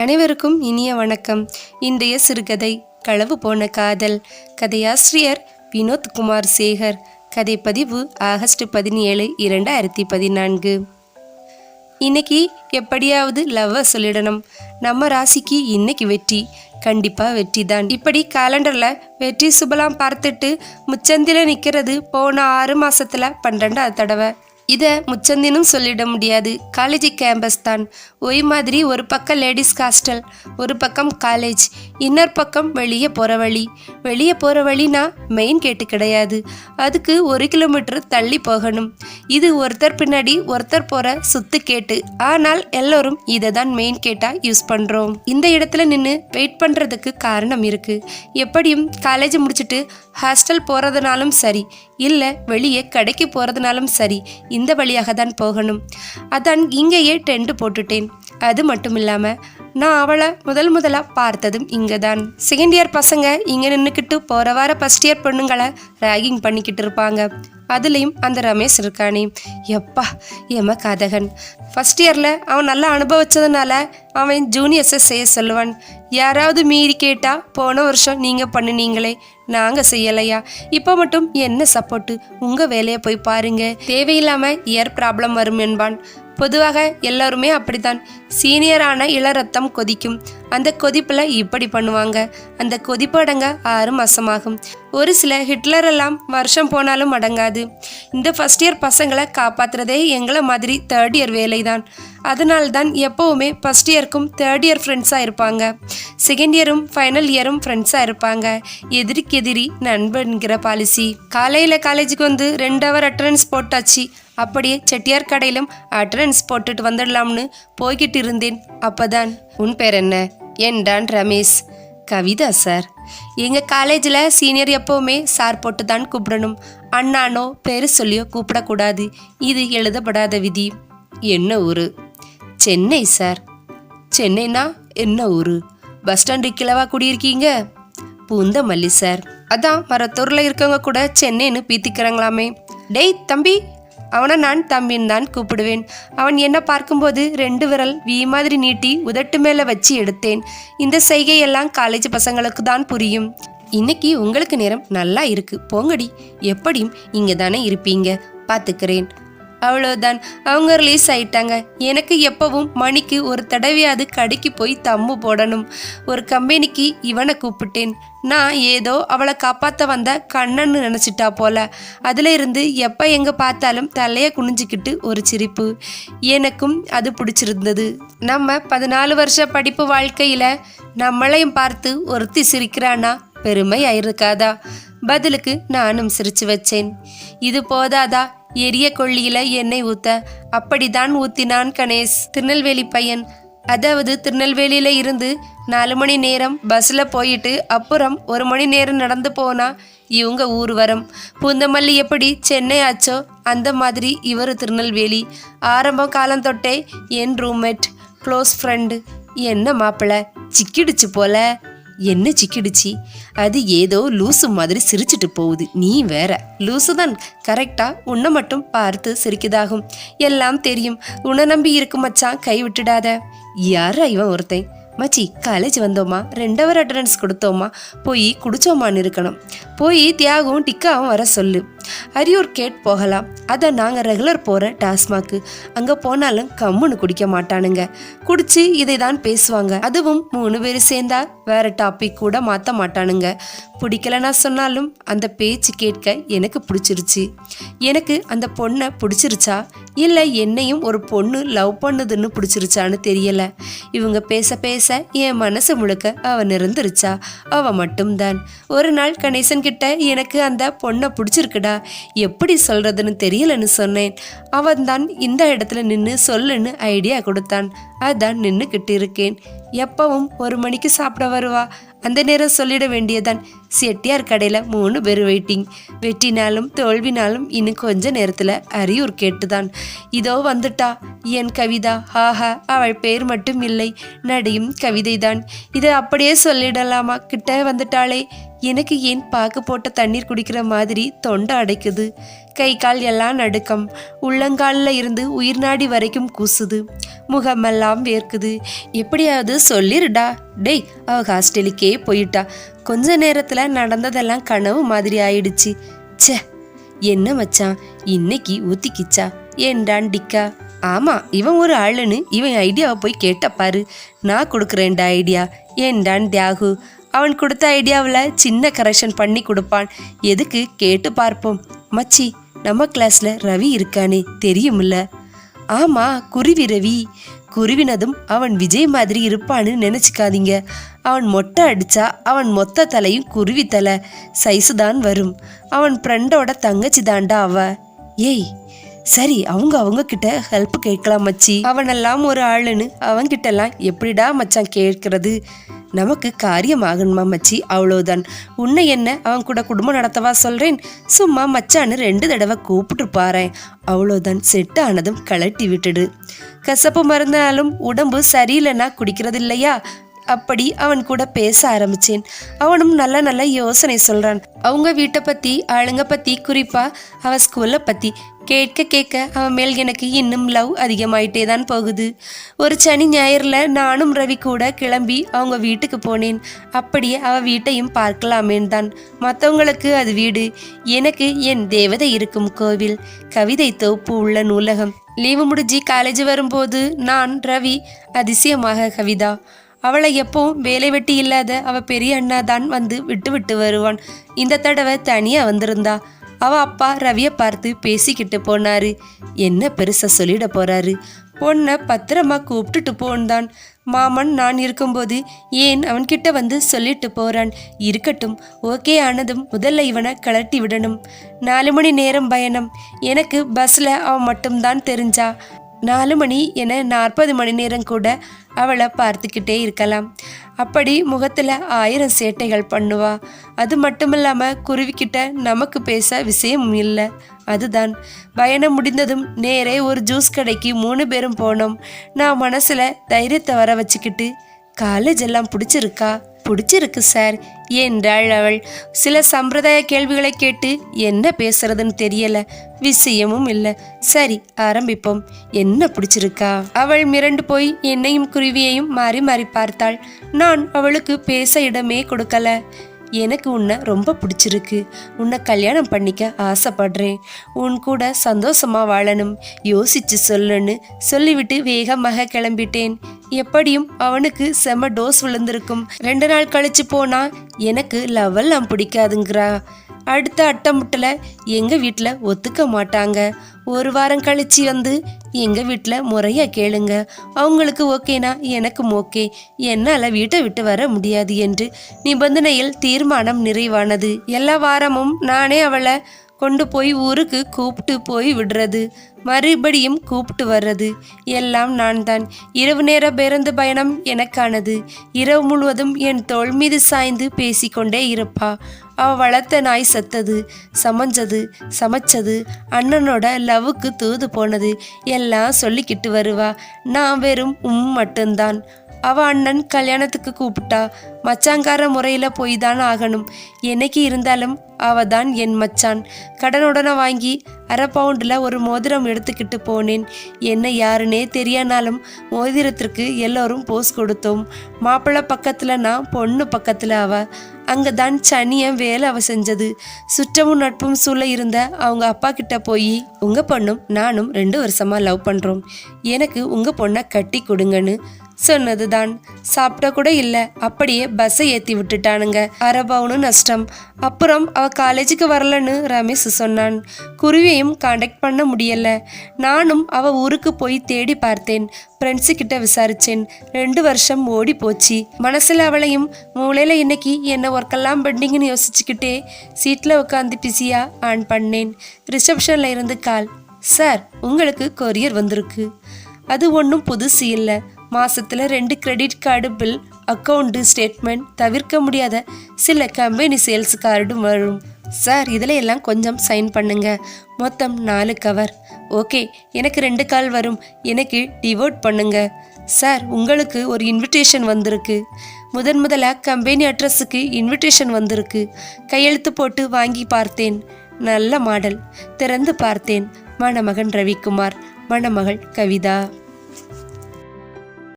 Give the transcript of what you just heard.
அனைவருக்கும் இனிய வணக்கம். இன்றைய சிறுகதை களவு போன காதல். கதையாசிரியர் வினோத் குமார் சேகர். கதை பதிவு ஆகஸ்ட் பதினேழு இரண்டாயிரத்தி பதினான்கு. இன்னைக்கு எப்படியாவது லவ்வை சொல்லிடணும். நம்ம ராசிக்கு இன்னைக்கு வெற்றி. கண்டிப்பாக வெற்றி தான் இப்படி காலண்டரில் வெற்றி சுபலாம் பார்த்துட்டு முச்சந்தில நிற்கிறது போன ஆறு மாதத்தில் பன்னெண்டாவது தடவை. இதை முச்சந்தினும் சொல்லிட முடியாது. காலேஜ் கேம்பஸ் தான். ஒய் மாதிரி ஒரு பக்கம் லேடிஸ் ஹாஸ்டல் ஒரு பக்கம் காலேஜ் இன்னொரு பக்கம் வெளியே போகிற வழி. வெளியே போகிற வழினா மெயின் கேட்டு கிடையாது. அதுக்கு ஒரு கிலோமீட்டர் தள்ளி போகணும். இது ஒருத்தர் பின்னாடி ஒருத்தர் போகிற சுத்து கேட்டு ஆனால் எல்லோரும் இதை தான் மெயின் கேட்டாக யூஸ் பண்ணுறோம் இந்த இடத்துல நின்று வெயிட் பண்ணுறதுக்கு காரணம் இருக்குது எப்படியும் காலேஜ் முடிச்சுட்டு ஹாஸ்டல் போகிறதுனாலும் சரி இல்லை வெளியே கடைக்கு போகிறதுனாலும் சரி இந்த வழியாக தான் போகணும். அதான் இங்கேயே டென்ட் போட்டுட்டேன். அது மட்டும் இல்லாமல் நான் அவளை முதல் முதலாக பார்த்ததும் இங்கே தான் செகண்ட் இயர் பசங்க இங்கே நின்றுக்கிட்டு போகிற வார ஃபஸ்ட் இயர் பொண்ணுங்களை ரேகிங் பண்ணிக்கிட்டு இருப்பாங்க. அதுலேயும் அந்த ரமேஷ் இருக்கானே. எப்பா எம கதகன். ஃபஸ்ட் இயரில் அவன் நல்லா அனுபவிச்சதுனால அவன் ஜூனியர்ஸை செய்ய சொல்லுவான். யாராவது மீறி கேட்டால் போன வருஷம் நீங்கள் பண்ணினீங்களே. நாங்கள் செய்யலையா? இப்போ மட்டும் என்ன சப்போர்ட்டு உங்கள் வேலையை போய் பாருங்க. தேவையில்லாமல் இயர் ப்ராப்ளம் வரும் என்பான். பொதுவாக எல்லாருமே அப்படித்தான். சீனியரான இளரத்தம் கொதிக்கும். அந்த கொதிப்பில் இப்படி பண்ணுவாங்க. அந்த கொதிப்பு அடங்க ஆறு மாதமாகும் ஒரு சில ஹிட்லர் எல்லாம் வருஷம் போனாலும் அடங்காது. இந்த ஃபஸ்ட் இயர் பசங்களை காப்பாற்றுறதே எங்களை மாதிரி தேர்ட் இயர் வேலை தான் அதனால்தான் எப்போவுமே ஃபஸ்ட் இயருக்கும் தேர்ட் இயர் ஃப்ரெண்ட்ஸாக இருப்பாங்க. செகண்ட் இயரும் ஃபைனல் இயரும் ஃப்ரெண்ட்ஸாக இருப்பாங்க. எதிரிக்கு எதிரி நண்பன்கிற பாலிசி காலையில் காலேஜுக்கு வந்து ரெண்டு ஹவர் அட்டண்டன்ஸ் போட்டாச்சு. அப்படியே செட்டியார் கடையிலும் அட்ரன்ஸ் போட்டுட்டு வந்துடலாம்னு போய்கிட்டு இருந்தேன். அப்பதான் உன் பேர் என்ன? என்றான் ரமேஷ். கவிதா சார். எங்கள் காலேஜில் சீனியர் எப்போவுமே சார் போட்டு தான் கூப்பிடணும். அண்ணானோ பேர் சொல்லியோ கூப்பிடக்கூடாது. இது எழுதப்படாத விதி. என்ன ஊர்? சென்னை சார். சென்னைனா என்ன ஊர்? பஸ் ஸ்டாண்டு கிழவா குடியிருக்கீங்க? பூந்தமல்லி சார். அதான் மரத்தூரில் இருக்கவங்க கூட சென்னைன்னு பீத்திக்கிறாங்களாமே. டேய் தம்பி அவனை நான் தம்பின்னு தான் கூப்பிடுவேன். அவன் என்ன பார்க்கும்போது ரெண்டு விரல் வீ மாதிரி நீட்டி உதட்டு மேலே வச்சு எடுத்தேன். இந்த செய்கையெல்லாம் காலேஜ் பசங்களுக்கு தான் புரியும். இன்னைக்கு உங்களுக்கு நேரம் நல்லா இருக்கு. போங்கடி. எப்படியும் இங்கே தானே இருப்பீங்க. பார்த்துக்கிறேன் அவ்வளோதான் அவங்க ரிலீஸ் ஆயிட்டாங்க. எனக்கு எப்பவும் மணிக்கு ஒரு தடவையாவது கடைக்கு போய் தம்மு போடணும். ஒரு கம்பெனிக்கு இவனை கூப்பிட்டேன். நான் ஏதோ அவளை காப்பாற்ற வந்த கண்ணன்னு நினச்சிட்டா போல. அதில் இருந்து எப்போ எங்கே பார்த்தாலும் தலையை குனிஞ்சிக்கிட்டு ஒரு சிரிப்பு. எனக்கும் அது பிடிச்சிருந்தது. நம்ம பதினாலு வருஷ படிப்பு வாழ்க்கையில் நம்மளையும் பார்த்து ஒருத்தி சிரிக்கிறானா? பெருமை ஆயிருக்காதா? பதிலுக்கு நானும் சிரிச்சு வச்சேன். இது போதாதா? எரிய கொள்ளியில எண்ணெய் ஊத்த. அப்படிதான் ஊத்தினான் கணேஷ் திருநெல்வேலி பையன். அதாவது திருநெல்வேலியில இருந்து நாலு மணி நேரம் பஸ்ல போயிட்டு அப்புறம் ஒரு மணி நேரம் நடந்து போனா இவங்க ஊர் வரும். பூந்தமல்லி எப்படி சென்னை ஆச்சோ அந்த மாதிரி இவர் திருநெல்வேலி. ஆரம்ப காலம் தொட்டே என் ரூம்மேட் க்ளோஸ் ஃப்ரெண்டு என்ன மாப்பிள்ள சிக்கிடுச்சு போல. என்ன சிக்கிடுச்சி? அது ஏதோ லூசு மாதிரி சிரிச்சிட்டு போகுது. நீ வேற. லூசு தான் கரெக்டா உன்னை மட்டும் பார்த்து சிரிக்குதாகும். எல்லாம் தெரியும். உன்னை நம்பி இருக்கும் மச்சான். கை விட்டுடாத. யாரா இவன் ஒருத்தன்? மச்சி காலேஜ் வந்தோமா ரெண்டு ஹவர் அட்டண்டன்ஸ் கொடுத்தோமா போய் குடிச்சோமான்னு இருக்கணும். போய் தியாகம் டிக்காவும் வர சொல்லு. அரியூர் கேட் போகலாம். அதான் நாங்கள் ரெகுலர் போகிற டாஸ்மாக்கு. அங்கே போனாலும் கம்முன்னு குடிக்க மாட்டானுங்க. குடிச்சு இதை தான் பேசுவாங்க. அதுவும் மூணு பேர் சேர்ந்தா வேற டாபிக் கூட மாற்ற மாட்டானுங்க. பிடிக்கலனா சொன்னாலும் அந்த பேச்சு கேட்க எனக்கு பிடிச்சிருச்சு. எனக்கு அந்த பொண்ணை பிடிச்சிருச்சா? இல்லை என்னையும் ஒரு பொண்ணு லவ் பண்ணுதுன்னு பிடிச்சிருச்சான்னு தெரியல. இவங்க பேச பேச என் மனசு முழுக்க அவன் இருந்துருச்சா? அவ மட்டும்தான். ஒரு நாள் கணேசன் கிட்ட எனக்கு அந்த பொண்ணை பிடிச்சிருக்குடா. எப்படி சொல்றதுன்னு தெரியலன்னு சொன்னேன். அவன் தான் இந்த இடத்துல நின்று சொல்லுன்னு ஐடியா கொடுத்தான். அதான் நின்றுக்கிட்டு இருக்கேன் எப்பவும் ஒரு மணிக்கு சாப்பிட வருவா. அந்த நேரம் சொல்லிட வேண்டியதான் செட்டியார் கடையில் மூணு பேர் வெயிட்டிங் வெட்டினாலும் தோல்வினாலும் இன்னும் கொஞ்ச நேரத்தில் அரியூர் கேட்டுதான். இதோ வந்துட்டா. என் கவிதா. ஆஹா அவள் பேர் மட்டும் இல்லை. நடியும் கவிதைதான். இதை அப்படியே சொல்லிடலாமா? கிட்ட வந்துட்டாளே. எனக்கு ஏன் பாக்கு போட்ட தண்ணீர் குடிக்கிற மாதிரி தொண்டை அடைக்குது. கை கால் எல்லாம் நடுக்கம். உள்ளங்காலில் இருந்து உயிர் நாடி வரைக்கும் கூசுது. முகமெல்லாம் வேர்க்குது. எப்படியாவது சொல்லிருடா. டேய் அவ ஹாஸ்டலுக்கே போயிட்டா. கொஞ்ச நேரத்தில் நடந்ததெல்லாம் கனவு மாதிரி ஆயிடுச்சு. ச்சே என்ன மச்சான்? இன்னைக்கு ஊத்திக்கிச்சா? ஏன்டான் டிக்கா? ஆமாம் இவன் ஒரு ஆளுன்னு இவன் ஐடியாவை போய் கேட்ட பாரு. நான் கொடுக்குறேன்டா ஐடியா. ஏன்டான் தியாகு? அவன் கொடுத்த ஐடியாவில் சின்ன கரெக்ஷன் பண்ணி கொடுப்பான். எதுக்கு கேட்டு பார்ப்போம். மச்சி நம்ம கிளாஸில் ரவி இருக்கானே தெரியுமில்ல? ஆமாம் குருவி ரவி. குருவினதும் அவன் விஜய் மாதிரி இருப்பான்னு நினச்சிக்காதீங்க. அவன் மொட்டை அடித்தா அவன் மொத்த தலையும் குருவி தலை. சைஸு தான் வரும். அவன் ஃப்ரெண்டோட தங்கச்சி தாண்டா அவ. ஏய் சரி அவங்க அவங்க கிட்ட ஹெல்ப் கேட்கலாம் மச்சி. அவனெல்லாம் ஒரு ஆளுன்னு அவன்கிட்டலாம் எப்படிடா மச்சான் கேட்கறது? நமக்கு காரியம் ஆகணுமா மச்சி? அவ்வளோதான் உன்னை என்ன அவன் கூட குடும்பம் நடத்தவா சொல்கிறேன் சும்மா மச்சான்னு ரெண்டு தடவை கூப்பிட்டு பாறேன் அவ்வளோதான் செட் ஆனதும் கழட்டி விட்டுடு. கசப்பு மருந்தாலும் உடம்பு சரியில்லைன்னா குடிக்கிறது இல்லையா அப்படி அவன் கூட பேச ஆரம்பிச்சேன். அவனும் நல்ல நல்ல யோசனை சொல்றான். அவங்க வீட்டை பத்தி ஆளுங்க பத்தி குறிப்பா அவ ஸ்கூல்ல பத்தி. கேட்க கேட்க அவன் மேல் எனக்கு இன்னும் லவ் அதிகமாயிட்டே தான் போகுது. ஒரு சனி ஞாயிறுல நானும் ரவி கூட கிளம்பி அவங்க வீட்டுக்கு போனேன். அப்படியே அவள் வீட்டையும் பார்க்கலாமேன் தான் மற்றவங்களுக்கு அது வீடு. எனக்கு என் தேவதை இருக்கும் கோவில். கவிதை தொகுப்பு உள்ள நூலகம். லீவு முடிஞ்சு காலேஜ் வரும்போது நான் ரவி அதிசயமாக கவிதா. அவளை எப்பவும் வேலை வெட்டி இல்லாத அவள் பெரிய அண்ணா தான் வந்து விட்டு விட்டு வருவான். இந்த தடவை தனியாக வந்திருந்தா. அவ அப்பா ரவியை பார்த்து பேசிக்கிட்டு போனாரு. என்ன பெருசா சொல்லிட போறாரு? பொண்ணை பத்திரமா கூப்பிட்டுட்டு போன்தான். மாமன் நான் இருக்கும்போது ஏன் அவன்கிட்ட வந்து சொல்லிட்டு போறான்? இருக்கட்டும் ஓகே ஆனதும் முதல்ல இவனை கலட்டி விடணும். நாலு மணி நேரம் பயணம். எனக்கு பஸ்ல அவன் மட்டும்தான் தெரிஞ்சா. நாலு மணி என நாற்பது மணி நேரம் கூட அவளை பார்த்துக்கிட்டே இருக்கலாம். அப்படி முகத்தில் ஆயிரம் சேட்டைகள் பண்ணுவா. அது மட்டும் இல்லாமல் குருவிக்கிட்ட நமக்கு பேச விஷயம் இல்லை. அதுதான். பயணம் முடிந்ததும் நேரே ஒரு ஜூஸ் கடைக்கு மூணு பேரும் போனோம். நான் மனசில் தைரியத்தை வர வச்சுக்கிட்டு காலேஜ் எல்லாம் பிடிச்சிருக்கா? பிடிச்சிருக்கு சார். என்றாள் அவள். சில சம்பிரதாய கேள்விகளை கேட்டு என்ன பேசுறதுன்னு தெரியல. விஷயமும் இல்லை. சரி ஆரம்பிப்போம். என்ன பிடிச்சிருக்கா? அவள் மிரண்டு போய் என்னையும் குருவியையும் மாறி மாறி பார்த்தாள். நான் அவளுக்கு பேச இடமே கொடுக்கல. எனக்கு உன்னை ரொம்ப பிடிச்சிருக்கு. உன்னை கல்யாணம் பண்ணிக்க ஆசைப்படுறேன். உன் கூட சந்தோஷமாக வாழணும். யோசிச்சு சொல்லுன்னு சொல்லிவிட்டு வேகமாக கிளம்பிட்டேன். எப்படியும் அவனுக்கு செம டோஸ் விழுந்திருக்கும். ரெண்டு நாள் கழிச்சு போனா எனக்கு லவெல்லாம் பிடிக்காதுங்கிறா. அடுத்த அட்டமுட்டில் எங்கள் வீட்டில் ஒத்துக்க மாட்டாங்க. ஒரு வாரம் கழிச்சு வந்து எங்கள் வீட்டில் முறையாக கேளுங்க. அவங்களுக்கு ஓகேனா எனக்கும் ஓகே. என்னால் வீட்டை விட்டு வர முடியாது என்று நிபந்தனையில் தீர்மானம் நிறைவானது. எல்லா வாரமும் நானே அவளை கொண்டு போய் ஊருக்கு கூப்பிட்டு போய் விடுறது. மறுபடியும் கூப்பிட்டு வர்றது. எல்லாம் நான் தான் இரவு நேர பேருந்து பயணம் எனக்கானது. இரவு முழுவதும் என் தோல் மீது சாய்ந்து பேசிக்கொண்டே இருப்பா. அவ வளர்த்த நாய் செத்தது சமைஞ்சது சமைச்சது. அண்ணனோட லவ்வுக்கு தூது போனது. எல்லாம் சொல்லிக்கிட்டு வருவா. நான் வெறும் உம் மட்டும்தான். அவ அண்ணன் கல்யாணத்துக்கு கூப்பிட்டா. மச்சாங்கார முறையில் போய் தான் ஆகணும். என்னைக்கு இருந்தாலும் அவ தான் என் மச்சான். கடனுடனே வாங்கி அரை பவுண்டில் ஒரு மோதிரம் எடுத்துக்கிட்டு போனேன். என்ன யாருன்னே தெரியானாலும் மோதிரத்திற்கு எல்லோரும் போஸ் கொடுத்தோம். மாப்பிள்ளை பக்கத்தில் நான் பொண்ணு பக்கத்தில் அவ. அங்கே தான் சனியை வேலை அவ செஞ்சது. சுற்றமும் நட்பும் சூழ இருந்த அவங்க அப்பா கிட்ட போய் உங்கள் பொண்ணும் நானும் ரெண்டு வருஷமாக லவ் பண்ணுறோம் எனக்கு உங்கள் பொண்ணை கட்டி கொடுங்கன்னு சொன்னதுதான். சாப்பிட்ட கூட இல்லை. அப்படியே பஸ்ஸை ஏற்றி விட்டுட்டானுங்க. அரை பவுனு நஷ்டம். அப்புறம் அவ காலேஜுக்கு வரலன்னு ரமேஷ் சொன்னான். குருவியையும் காண்டாக்ட் பண்ண முடியல. நானும் அவ ஊருக்கு போய் தேடி பார்த்தேன். ஃப்ரெண்ட்ஸு கிட்ட விசாரிச்சேன். ரெண்டு வருஷம் ஓடி போச்சு. மனசில் அவளையும் மூளையில் இன்னைக்கு என்ன ஒர்க்கெல்லாம் பெண்டிங்னு யோசிச்சுக்கிட்டே சீட்டில் உட்காந்து பிஸியாக ஆன் பண்ணேன். ரிசப்ஷனில் இருந்து கால் சார் உங்களுக்கு கொரியர் வந்திருக்கு. அது ஒன்றும் புதுசு இல்லை. மாதத்தில் ரெண்டு credit card bill account statement தவிர்க்க முடியாத சில கம்பெனி சேல்ஸ் கார்டும் வரும். சார் இதில் எல்லாம் கொஞ்சம் சைன் பண்ணுங்க. மொத்தம் நாலு கவர் ஓகே எனக்கு ரெண்டு கால் வரும். எனக்கு டிவோட் பண்ணுங்க. சார் உங்களுக்கு ஒரு இன்விடேஷன் வந்திருக்கு. முதன் முதலாக கம்பெனி அட்ரஸுக்கு இன்விடேஷன் வந்திருக்கு. கையெழுத்து போட்டு வாங்கி பார்த்தேன். நல்ல மாடல் திறந்து பார்த்தேன். மணமகன் ரவிக்குமார். மணமகள் கவிதா.